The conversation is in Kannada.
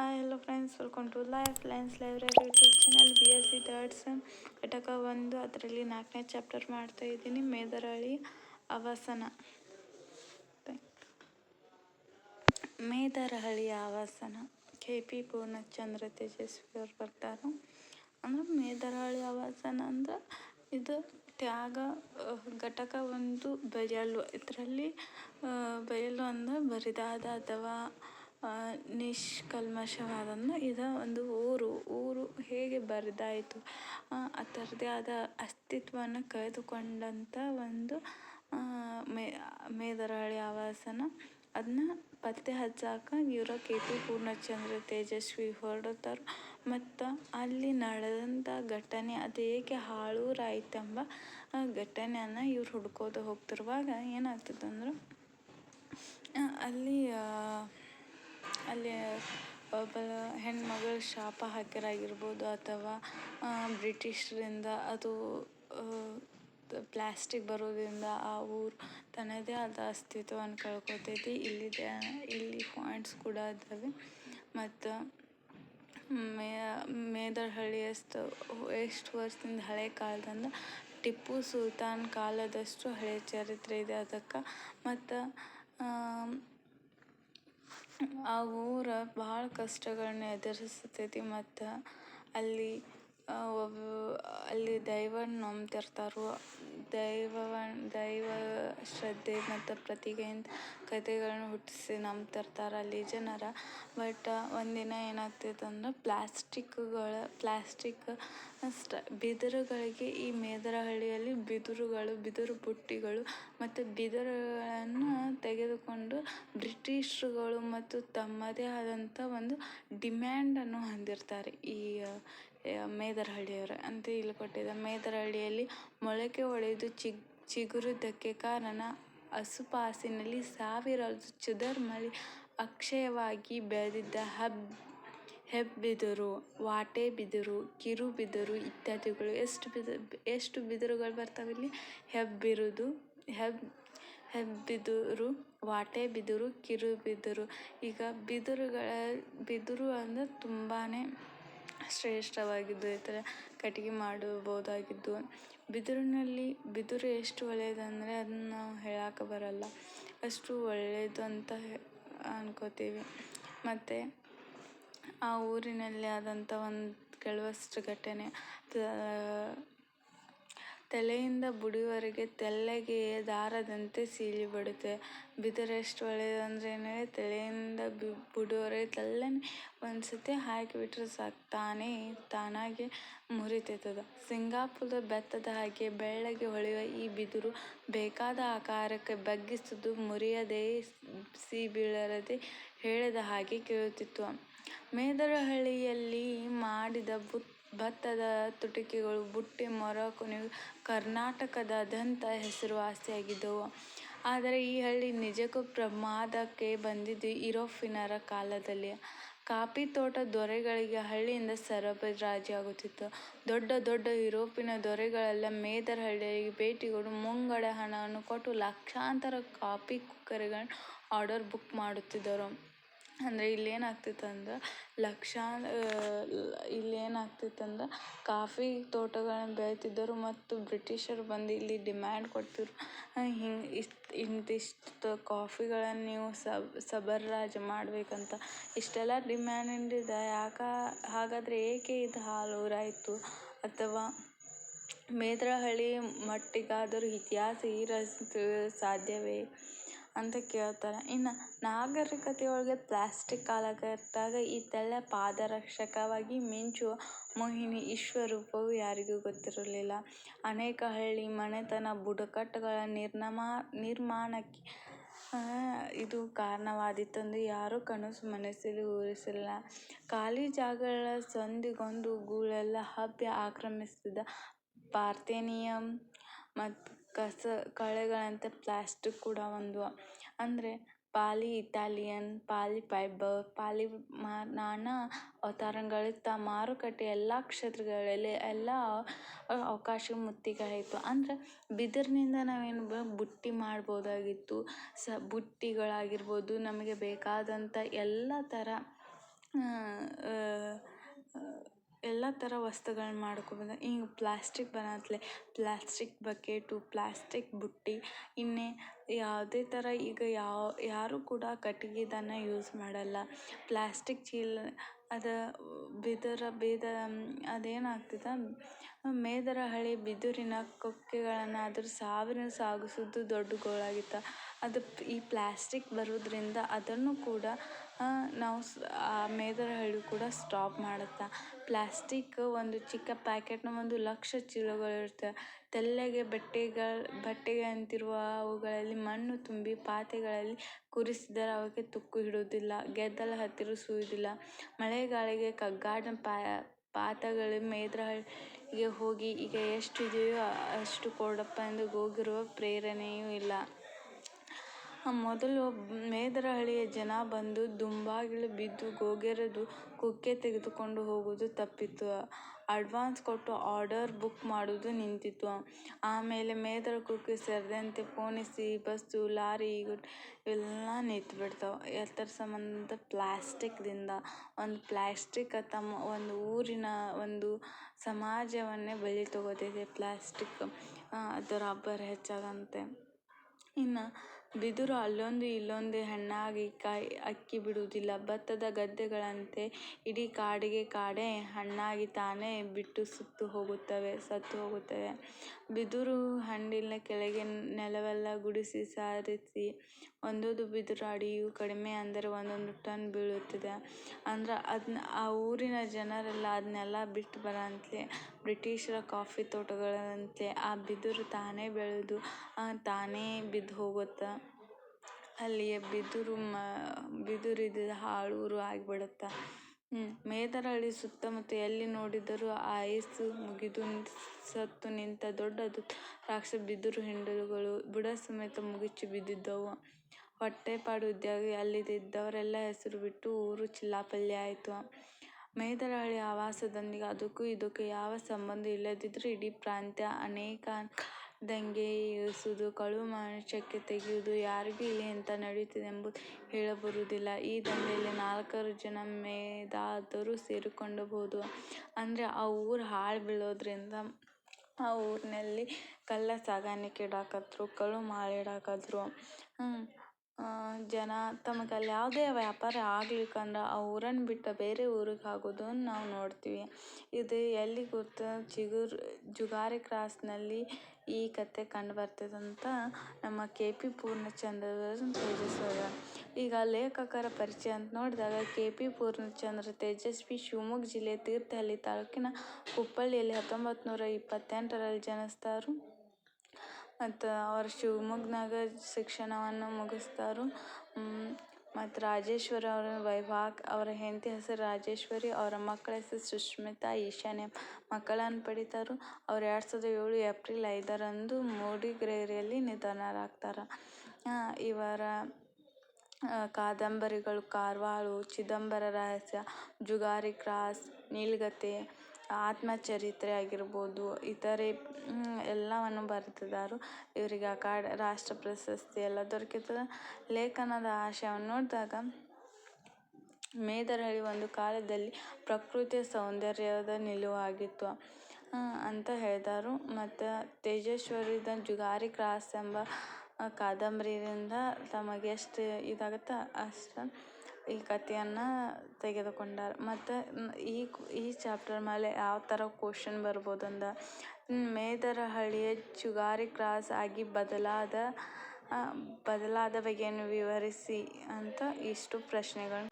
Hello friends welcome to life lines library YouTube channel B S C third sem ಘಟಕ ಒಂದು, ಅದರಲ್ಲಿ ನಾಲ್ಕನೇ ಚಾಪ್ಟರ್ ಮಾಡ್ತಾ ಇದ್ದೀನಿ. ಮೇದರಳಿ ಆವಾಸನ. ಮೇದರಹಳ್ಳಿ ಆವಾಸನ. ಕೆ ಪಿ ಪೂರ್ಣಚಂದ್ರ ತೇಜಸ್ವಿ ಅವ್ರು ಬರ್ತಾರೆ? ಅಂದರೆ ಮೇದರಹಳ್ಳಿ ಆವಾಸನ ಅಂದ್ರೆ ಇದು ತ್ಯಾಗ, ಘಟಕ ಒಂದು ಬಯಲು ಇದರಲ್ಲಿ ಬಯಲು ಅಂದ್ರೆ ಬರಿದಾದ ಅಥವಾ ಆ, ನಿಷ್ಕಲ್ಮಶವಾದಂದ್ರೆ ಇದು ಒಂದು ಊರು. ಊರು ಹೇಗೆ ಬರಿದಾಯಿತು? ಥರದ್ದೇ ಆದ ಅಸ್ತಿತ್ವವನ್ನು ಕಳೆದುಕೊಂಡಂಥ ಒಂದು ಮೇ ಮೇದರಹಳ್ಳಿ ಆವಾಸನ. ಅದನ್ನ ಪತ್ತೆ ಹಚ್ಚಾಕ ಇವರ ಕೆ ಪಿ ಪೂರ್ಣಚಂದ್ರ ತೇಜಸ್ವಿ ಹೊರಡ್ತಾರೆ ಮತ್ತು ಅಲ್ಲಿ ನಡೆದಂಥ ಘಟನೆ ಅದು ಏಕೆ ಹಾಳೂರಾಯ್ತೆಂಬ ಘಟನೆಯನ್ನು ಇವ್ರು ಹುಡ್ಕೋದು ಹೋಗ್ತಿರುವಾಗ ಏನಾಗ್ತದಂದ್ರೆ ಅಲ್ಲಿ ಅಲ್ಲಿ ಒಬ್ಬ ಹೆಣ್ಮಗಳ ಶಾಪ ಹಾಕಿರಾಗಿರ್ಬೋದು ಅಥವಾ ಬ್ರಿಟಿಷರಿಂದ ಅದು ಪ್ಲಾಸ್ಟಿಕ್ ಬರೋದ್ರಿಂದ ಆ ಊರು ತನ್ನದೇ ಆದ ಅಸ್ತಿತ್ವವನ್ನು ಕಳ್ಕೊತೈತಿ. ಇಲ್ಲಿದೆ, ಇಲ್ಲಿ ಪಾಯಿಂಟ್ಸ್ ಕೂಡ ಇದ್ದಾವೆ ಮತ್ತು, ಮೇ, ಮೇದರಹಳ್ಳಿ ಎಷ್ಟು ಎಷ್ಟು ವರ್ಷದಿಂದ ಹಳೆ ಕಾಲದಿಂದ ಟಿಪ್ಪು ಸುಲ್ತಾನ್ ಕಾಲದಷ್ಟು ಹಳೆ ಚರಿತ್ರೆ ಇದೆ ಅದಕ್ಕೆ. ಮತ್ತು ಆ ಊರು ಭಾಳ ಕಷ್ಟಗಳನ್ನ ಎದುರಿಸ್ತೈತಿ ಮತ್ತು ಅಲ್ಲಿ ಒಬ್ಬ ಅಲ್ಲಿ ದೈವನ ನಂಬ್ತಿರ್ತಾರೋ ದೈವವನ್ನ ದೈವ ಶ್ರದ್ಧೆ ಮತ್ತು ಪ್ರತಿಭೆಯಿಂದ ಕತೆಗಳನ್ನು ಹುಟ್ಟಿಸಿ ನಂಬ್ತಿರ್ತಾರೆ ಅಲ್ಲಿ ಜನರ. ಬಟ್ ಒಂದಿನ ಏನಾಗ್ತೈತೆ ಅಂದ್ರೆ ಪ್ಲಾಸ್ಟಿಕ್ಗಳ, ಪ್ಲಾಸ್ಟಿಕ್ ಸ್ಟ, ಬಿದಿರುಗಳಿಗೆ ಈ ಮೇದರಹಳ್ಳಿಯಲ್ಲಿ ಬಿದಿರುಗಳು, ಬಿದಿರು ಬುಟ್ಟಿಗಳು ಮತ್ತು ಬಿದಿರುಗಳನ್ನು ತೆಗೆದುಕೊಂಡು ಬ್ರಿಟಿಷ್ರುಗಳು ಮತ್ತು ತಮ್ಮದೇ ಆದಂಥ ಒಂದು ಡಿಮ್ಯಾಂಡನ್ನು ಹೊಂದಿರ್ತಾರೆ ಈ ಮೇದರಹಳ್ಳಿಯವರು. ಅಂತ ಇಲ್ಲಿ ಕೊಟ್ಟಿದ್ದಾರೆ ಮೇದರಹಳ್ಳಿಯಲ್ಲಿ ಮೊಳಕೆ ಒಡೆದು ಚಿಗ್ ಚಿಗುರಿದ್ದಕ್ಕೆ ಕಾರಣ ಆಸುಪಾಸಿನಲ್ಲಿ ಸಾವಿರಾರು ಚದರ ಮೈಲಿ ಅಕ್ಷಯವಾಗಿ ಬೆಳೆದಿದ್ದ ಹಬ್ ಬಿದಿರು ಕಿರು ಬಿದಿರು ಇತ್ಯಾದಿಗಳು ಎಷ್ಟು ಬಿದ, ಎಷ್ಟು ಬಿದಿರುಗಳು ಬರ್ತಾವೆ ಇಲ್ಲಿ? ಹೆಬ್ಬಿರುದು ಹೆಬ್ ಬಿದಿರು ಕಿರು ಬಿದಿರು. ಈಗ ಬಿದಿರುಗಳ, ಬಿದಿರು ಅಂದರೆ ತುಂಬಾ ಶ್ರೇಷ್ಠವಾಗಿದ್ದು ಈ ಥರ ಕಟ್ಟಿಗೆ ಮಾಡಬಹುದಾಗಿದ್ದು ಬಿದಿರಿನಲ್ಲಿ ಬಿದಿರು ಎಷ್ಟು ಒಳ್ಳೆಯದಂದರೆ ಅದನ್ನ ನಾವು ಹೇಳಕ್ಕೆ ಬರಲ್ಲ. ಅಷ್ಟು ಒಳ್ಳೆಯದು ಅಂತ ಹೇ- ಅನ್ಕೋತೀವಿ. ಮತ್ತು ಆ ಊರಿನಲ್ಲಿ ಆದಂಥ ಒಂದು ಕೆಲವಷ್ಟು ಘಟನೆ ತಲೆಯಿಂದ ಬುಡಿವರೆಗೆ ತೆಳ್ಳಗೆ ದಾರದಂತೆ ಸೀಳಿ ಬಿಡುತ್ತೆ ಬಿದಿರು ಎಷ್ಟು ಒಳ್ಳೆಯದಂದ್ರೆ ತಲೆಯಿಂದ ಬಿ, ಬುಡಿವರೆಗೆ ತೆಳ್ಳನೆ ಒಂದು ಸತಿ ಹಾಕಿಬಿಟ್ರೆ ಸಾಕು, ತಾನೇ, ತಾನಾಗೆ ಮುರಿತೈತದ. ಸಿಂಗಾಪುರದ ಬೆತ್ತದ ಹಾಗೆ ಬೆಳ್ಳಗೆ ಹೊಳೆಯುವ ಈ ಬಿದಿರು ಬೇಕಾದ ಆಕಾರಕ್ಕೆ ಬಗ್ಗಿಸುವುದು ಮುರಿಯದೆ ಸೀಬೀಳರದೆ ಹೇಳಿದ ಹಾಗೆ ಕೇಳುತ್ತಿತ್ತು. ಮೇದರಹಳ್ಳಿಯಲ್ಲಿ ಮಾಡಿದ ಬುತ್ ಭತ್ತದ ತುಟಿಕೆಗಳು ಬುಟ್ಟಿ ಮೊರ ಕೊನೆಯು ಕರ್ನಾಟಕದಾದ್ಯಂತ ಹೆಸರುವಾಸಿಯಾಗಿದ್ದವು ಆದರೆ ಈ ಹಳ್ಳಿ ನಿಜಕ್ಕೂ ಪ್ರಮಾದಕ್ಕೆ ಬಂದಿದ್ದು ಯುರೋಪಿನರ ಕಾಲದಲ್ಲಿ. ಕಾಫಿ ತೋಟ ದೊರೆಗಳಿಗೆ ಹಳ್ಳಿಯಿಂದ ಸರಬರಾಜಾಗುತ್ತಿತ್ತು ದೊಡ್ಡ ದೊಡ್ಡ ಯುರೋಪಿನ ದೊರೆಗಳೆಲ್ಲ ಮೇದರಹಳ್ಳಿಗೆ ಭೇಟಿ ಕೊಡು, ಮುಂಗಡ ಹಣವನ್ನು ಕೊಟ್ಟು ಲಕ್ಷಾಂತರ ಕಾಫಿ ಕುಕ್ಕರ್ಗಳನ್ನು ಆರ್ಡರ್ ಬುಕ್ ಮಾಡುತ್ತಿದ್ದರು. ಅಂದರೆ ಅಂದ್ರೆ ಲಕ್ಷಾ ಏನಾಗ್ತಿತ್ತಂದ್ರೆ ಕಾಫಿ ತೋಟಗಳನ್ನು ಬೆಳಿತಿದ್ದರು ಮತ್ತು ಬ್ರಿಟಿಷರು ಬಂದು ಇಲ್ಲಿ ಡಿಮ್ಯಾಂಡ್ ಕೊಡ್ತಿದ್ರು. ಹಿಂಗೆ ಇಷ್ಟು, ಇಂತಿಷ್ಟು ಕಾಫಿಗಳನ್ನು ನೀವು ಸಬ್ ಸಬರಾಜು ಮಾಡಬೇಕಂತ ಇಷ್ಟೆಲ್ಲ ಡಿಮ್ಯಾಂಡ್ ಇದೆ. ಯಾಕೆ, ಹಾಗಾದರೆ ಏಕೆ ಇದು ಹಾಲೂರಾಯಿತು ಅಥವಾ ಮೇದ್ರಹಳ್ಳಿ ಮಟ್ಟಿಗಾದರೂ ಇತಿಹಾಸ ಇರಲು ಸಾಧ್ಯವೇ? ಅಂತ ಕೇಳ್ತಾರೆ. ಇನ್ನು ನಾಗರಿಕತೆಯೊಳಗೆ ಪ್ಲಾಸ್ಟಿಕ್ ಕಾಲಘಟ್ಟಾಗ ಈ ತೆಳ್ಳ ಪಾದರಕ್ಷಕವಾಗಿ ಮಿಂಚುವ ಮೋಹಿನಿ ವಿಶ್ವರೂಪವು ಯಾರಿಗೂ ಗೊತ್ತಿರಲಿಲ್ಲ. ಅನೇಕ ಹಳ್ಳಿ ಮನೆತನ ಬುಡಕಟ್ಟುಗಳ ನಿರ್ನಮ, ನಿರ್ಮಾಣಕ್ಕೆ ಇದು ಕಾರಣವಾದೀತೆಂದು ಯಾರೂ ಕನಸು ಮನಸ್ಸಲ್ಲಿ ಊಹಿಸಿರಲಿಲ್ಲ ಖಾಲಿ ಜಾಗಗಳ ಸಂದಿಗೊಂದು ಗೂಳೆಲ್ಲ ಹಬ್ಬಿ ಆಕ್ರಮಿಸಿದ ಪಾರ್ಥೇನಿಯಂ ಮತ್ತು ಕಸ ಕಳೆಗಳಂತೆ ಪ್ಲಾಸ್ಟಿಕ್ ಕೂಡ ಒಂದು. ಅಂದರೆ ಪಾಲಿ ಇಟಾಲಿಯನ್ ಪಾಲಿ ಫೈಬರ್ ಪಾಲಿ ಮಾ ನಾನಾ ಅವತಾರಗಳಿತ್ತ ಮಾರುಕಟ್ಟೆ ಎಲ್ಲ ಕ್ಷೇತ್ರಗಳಲ್ಲಿ ಎಲ್ಲ ಅವಕಾಶ ಮುತ್ತಿಗಾಯಿತು. ಅಂದ್ರೆ ಬಿದಿರಿನಿಂದ ನಾವೇನು ಬುಟ್ಟಿ ಮಾಡ್ಬೋದಾಗಿತ್ತು, ಸ ಬುಟ್ಟಿಗಳಾಗಿರ್ಬೋದು, ನಮಗೆ ಬೇಕಾದಂಥ ಎಲ್ಲ ಥರ ಎಲ್ಲ ಥರ ವಸ್ತುಗಳನ್ನ ಮಾಡ್ಕೊಬೋದು. ಈಗ ಪ್ಲಾಸ್ಟಿಕ್ ಬರತ್ಲೆ ಪ್ಲಾಸ್ಟಿಕ್ ಬಕೆಟು, ಪ್ಲಾಸ್ಟಿಕ್ ಬುಟ್ಟಿ, ಇನ್ನೇ ಯಾವುದೇ ಥರ ಈಗ ಯಾವ, ಯಾರೂ ಕೂಡ ಕಟ್ಟಿಗೆದನ್ನ ಯೂಸ್ ಮಾಡಲ್ಲ. ಪ್ಲಾಸ್ಟಿಕ್ ಚೀಲ, ಅದು ಬಿದಿರ, ಬೇದ ಅದೇನಾಗ್ತದೆ? ಮೇದರ ಹಳೆ ಬಿದಿರಿನ ಕೊಕ್ಕೆಗಳನ್ನು ಅದ್ರ ಸಾವಿನ ಸಾಗಿಸೋದು ದೊಡ್ಡ ಗೋಳಾಗಿತ್ತು ಅದು ಈ ಪ್ಲಾಸ್ಟಿಕ್ ಬರೋದ್ರಿಂದ ಅದನ್ನು ಕೂಡ ನಾವು ಸ್, ಆ ಮೇದರ ಹಳ್ಳಿ ಕೂಡ ಸ್ಟಾಪ್ ಮಾಡುತ್ತೆ. ಪ್ಲಾಸ್ಟಿಕ್ ಒಂದು ಚಿಕ್ಕ ಪ್ಯಾಕೆಟ್ನ ಒಂದು ಲಕ್ಷ ಚೀಲಗಳಿರುತ್ತೆ ತೆಳ್ಳಗೆ ಬಟ್ಟೆಗಳು, ಬಟ್ಟೆಗೆ ಅಂತಿರುವ ಅವುಗಳಲ್ಲಿ ಮಣ್ಣು ತುಂಬಿ ಪಾತ್ರೆಗಳಲ್ಲಿ ಕೂರಿಸಿದರೆ ಅವಕ್ಕೆ ತುಕ್ಕು ಹಿಡುವುದಿಲ್ಲ ಗೆದ್ದಲು ಹತ್ತಿರ ಮಳೆಗಾಳಿಗೆ ಕಗ್ಗಾಡಿನ ಪಾತ್ರೆಗಳು ಮೇದರ ಹಳ್ಳಿಗೆ ಹೋಗಿ, ಈಗ ಎಷ್ಟು ಇದೆಯೋ ಅಷ್ಟು ಕೊಡಪ್ಪ ಎಂದು ಹೋಗಿರುವ ಪ್ರೇರಣೆಯೂ ಇಲ್ಲ. ಮೊದಲು ಮೇದರಹಳ್ಳಿಯ ಜನ ಬಂದು ದುಂಬಾಗಿಲು ಬಿದ್ದು ಗೋಗೆರೆದು ಕುಕ್ಕೆ ತೆಗೆದುಕೊಂಡು ಹೋಗುವುದು ತಪ್ಪಿತ್ತು ಅಡ್ವಾನ್ಸ್ ಕೊಟ್ಟು ಆರ್ಡರ್ ಬುಕ್ ಮಾಡುವುದು ನಿಂತಿತ್ತು. ಆಮೇಲೆ ಮೇದರ ಕುಕ್ಕೆ ಸೇರಿದಂತೆ ಪೋಣಿಸಿ ಬಸ್ಸು, ಲಾರಿ ಇವೆಲ್ಲ ನಿಂತು ಬಿಡ್ತಾವೆ ಎತ್ತರ ಸಂಬಂಧ ಪ್ಲಾಸ್ಟಿಕ್ದಿಂದ. ಒಂದು ಪ್ಲಾಸ್ಟಿಕ್ ತಮ್ಮ ಒಂದು ಊರಿನ ಒಂದು ಸಮಾಜವನ್ನೇ ಬಲಿ ತಗೋತೈತೆ ಪ್ಲಾಸ್ಟಿಕ್. ಅದರ ಅಬ್ಬರ ಹೆಚ್ಚಾದಂತೆ ಇನ್ನು ಬಿದಿರು ಅಲ್ಲೊಂದು ಇಲ್ಲೊಂದು ಹಣ್ಣಾಗಿ ಕಾಯಿ ಅಕ್ಕಿ ಬಿಡುವುದಿಲ್ಲ. ಭತ್ತದ ಗದ್ದೆಗಳಂತೆ ಇಡೀ ಕಾಡಿಗೆ ಕಾಡೇ ಹಣ್ಣಾಗಿ ತಾನೇ ಬಿಟ್ಟು ಸುತ್ತು ಹೋಗುತ್ತವೆ, ಸತ್ತು ಹೋಗುತ್ತವೆ. ಬಿದಿರು ಹಂಡಿನ ಕೆಳಗೆ ನೆಲವೆಲ್ಲ ಗುಡಿಸಿ ಸಾರಿಸಿ, ಒಂದೊಂದು ಬಿದಿರು ಅಡಿಯು ಕಡಿಮೆ ಅಂದರೆ ಒಂದೊಂದು ಟನ್ ಬೀಳುತ್ತದೆ. ಅಂದ್ರೆ ಅದನ್ನ ಆ ಊರಿನ ಜನರೆಲ್ಲ ಅದನ್ನೆಲ್ಲ ಬಿಟ್ಟು ಬರಂತೆ ಬ್ರಿಟಿಷರ ಕಾಫಿ ತೋಟಗಳಂತೆ ಆ ಬಿದಿರು ತಾನೇ ಬೆಳೆದು ತಾನೇ ಬಿದ್ದು ಹೋಗುತ್ತೆ. ಅಲ್ಲಿಯ ಬಿದಿರು ಮ ಬಿದಿರಿದ್ದು ಹಾಳೂರು ಆಗಿಬಿಡುತ್ತೆ. ಮೇದರಹಳ್ಳಿ ಸುತ್ತಮುತ್ತ ಎಲ್ಲಿ ನೋಡಿದರೂ ಆಯಸ್ಸು ಮುಗಿದು ಸತ್ತು ನಿಂತ ದೊಡ್ಡ ರಾಕ್ಷ ಬಿದಿರು ಬುಡ ಸಮೇತ ಮುಗಿಚಿ ಬಿದ್ದಿದ್ದವು. ಹೊಟ್ಟೆಪಾಡು ಉದ್ಯೋಗಿ ಅಲ್ಲಿದ್ದವರೆಲ್ಲ ಹೆಸರು ಬಿಟ್ಟು ಊರು ಚಿಲ್ಲಾಪಲ್ಲಿ ಆಯಿತು. ಮೇದರಹಳ್ಳಿ ಆವಾಸದೊಂದಿಗೆ ಅದಕ್ಕೂ ಇದಕ್ಕೂ ಯಾವ ಸಂಬಂಧ ಇಲ್ಲದಿದ್ದರೂ ಇಡೀ ಪ್ರಾಂತ್ಯ ಅನೇಕ ದಂಗೆ ಏರಿಸುವುದು ಕಳು ಮಾಂಚಕ್ಕೆ ತೆಗೆಯುವುದು ಯಾರಿಗೂ ಇಲ್ಲಿ ಎಂತ ನಡೆಯುತ್ತಿದೆ ಎಂಬುದು ಹೇಳಬರುವುದಿಲ್ಲ. ಈ ದಂಧೆಯಲ್ಲಿ ನಾಲ್ಕಾರು ಜನ ಮೇದಾದರು ಸೇರಿಕೊಂಡಬಹುದು. ಅಂದರೆ ಆ ಊರು ಹಾಳು ಬೀಳೋದ್ರಿಂದ ಆ ಊರಿನಲ್ಲಿ ಕಳ್ಳ ಸಾಗಾಣಿಕೆ ಇಡಾಕತ್ರು ಕಳು ಮಾಡಿಡಾಕತ್ರು ಜನ ತಮಗೆ ಅಲ್ಲಿ ಯಾವುದೇ ವ್ಯಾಪಾರ ಆಗ್ಲಿಕ್ಕಂದ್ರೆ ಆ ಊರನ್ನು ಬಿಟ್ಟು ಬೇರೆ ಊರಿಗೆ ಆಗೋದನ್ನ ನಾವು ನೋಡ್ತೀವಿ. ಇದು ಎಲ್ಲಿ ಗೊತ್ತಾ? ಚಿಗುರು, ಜುಗಾರಿ ಕ್ರಾಸ್ನಲ್ಲಿ ಈ ಕತೆ ಕಂಡು ಬರ್ತದಂತ ನಮ್ಮ ಕೆ ಪಿ ಪೂರ್ಣಚಂದ್ರ ತೇಜಸ್ವಿ ಈಗ ಲೇಖಕರ ಪರಿಚಯ ಅಂತ ನೋಡಿದಾಗ ಕೆ ಪಿ ಪೂರ್ಣಚಂದ್ರ ತೇಜಸ್ವಿ ಶಿವಮೊಗ್ಗ ಜಿಲ್ಲೆ ತೀರ್ಥಹಳ್ಳಿ ತಾಲೂಕಿನ ಕುಪ್ಪಳ್ಳಿಯಲ್ಲಿ ಹತ್ತೊಂಬತ್ತು ನೂರ ಇಪ್ಪತ್ತೆಂಟರಲ್ಲಿ ಜನಿಸ್ತಾರು. ಮತ್ತು ಅವರು ಶಿವಮೊಗ್ಗನಾಗ ಶಿಕ್ಷಣವನ್ನು ಮುಗಿಸ್ತಾರು. ಮತ್ತು ರಾಜೇಶ್ವರ ಅವರ ವೈವಾಹಿಕ ಅವರ ಹೆಂಡತಿ ಹೆಸರು ರಾಜೇಶ್ವರಿ, ಅವರ ಮಕ್ಕಳ ಹೆಸರು ಸುಶ್ಮಿತಾ, ಈಶಾನ್ಯ ಮಕ್ಕಳನ್ನು ಪಡಿತಾರು. ಅವ್ರು ಎರಡು ಸಾವಿರದ ಏಳು ಏಪ್ರಿಲ್ ಐದರಂದು ಮೂಡಿಗೆರೆಯಲ್ಲಿ ನಿಧನರಾಗ್ತಾರೆ. ಇವರ ಕಾದಂಬರಿಗಳು, ಕಾರ್ವಾಳು, ಚಿದಂಬರ ರಹಸ್ಯ, ಜುಗಾರಿ ಕ್ರಾಸ್ ನೀಳ್ಗತೆ ಆತ್ಮಚರಿತ್ರೆ ಆಗಿರ್ಬೋದು, ಇತರೆ ಎಲ್ಲವನ್ನು ಬರೆದಿದ್ದಾರೆ, ಇವರಿಗೆ ಅಕಾಡ ರಾಷ್ಟ್ರ ಪ್ರಶಸ್ತಿ ಎಲ್ಲ ದೊರಕಿತದ ಲೇಖನದ ಆಶಯವನ್ನು ನೋಡಿದಾಗ ಮೇದರಳಿ ಒಂದು ಕಾಲದಲ್ಲಿ ಪ್ರಕೃತಿಯ ಸೌಂದರ್ಯದ ನಿಲುವಾಗಿತ್ತು ಅಂತ ಹೇಳಿದರು. ಮತ್ತು ತೇಜಸ್ವಿದ ಜುಗಾರಿ ಕ್ರಾಸ್ ಎಂಬ ಕಾದಂಬರಿಯಿಂದ ತಮಗೆ ಎಷ್ಟು ಇದಾಗುತ್ತೋ? ಅಷ್ಟು. ಈ ಕಥೆಯನ್ನು ತೆಗೆದುಕೊಂಡಾರ. ಮತ್ತು ಈ ಈ ಚಾಪ್ಟರ್ ಮೇಲೆ ಯಾವ ಥರ ಕ್ವಶನ್ ಅಂತ ಮೇದರ ಹಳ್ಳಿಯ ಜುಗಾರಿ ಕ್ರಾಸ್ ಆಗಿ ಬದಲಾದ ಬದಲಾದ ಬಗೆಯನ್ನು ವಿವರಿಸಿ ಅಂತ ಇಷ್ಟು ಪ್ರಶ್ನೆಗಳು.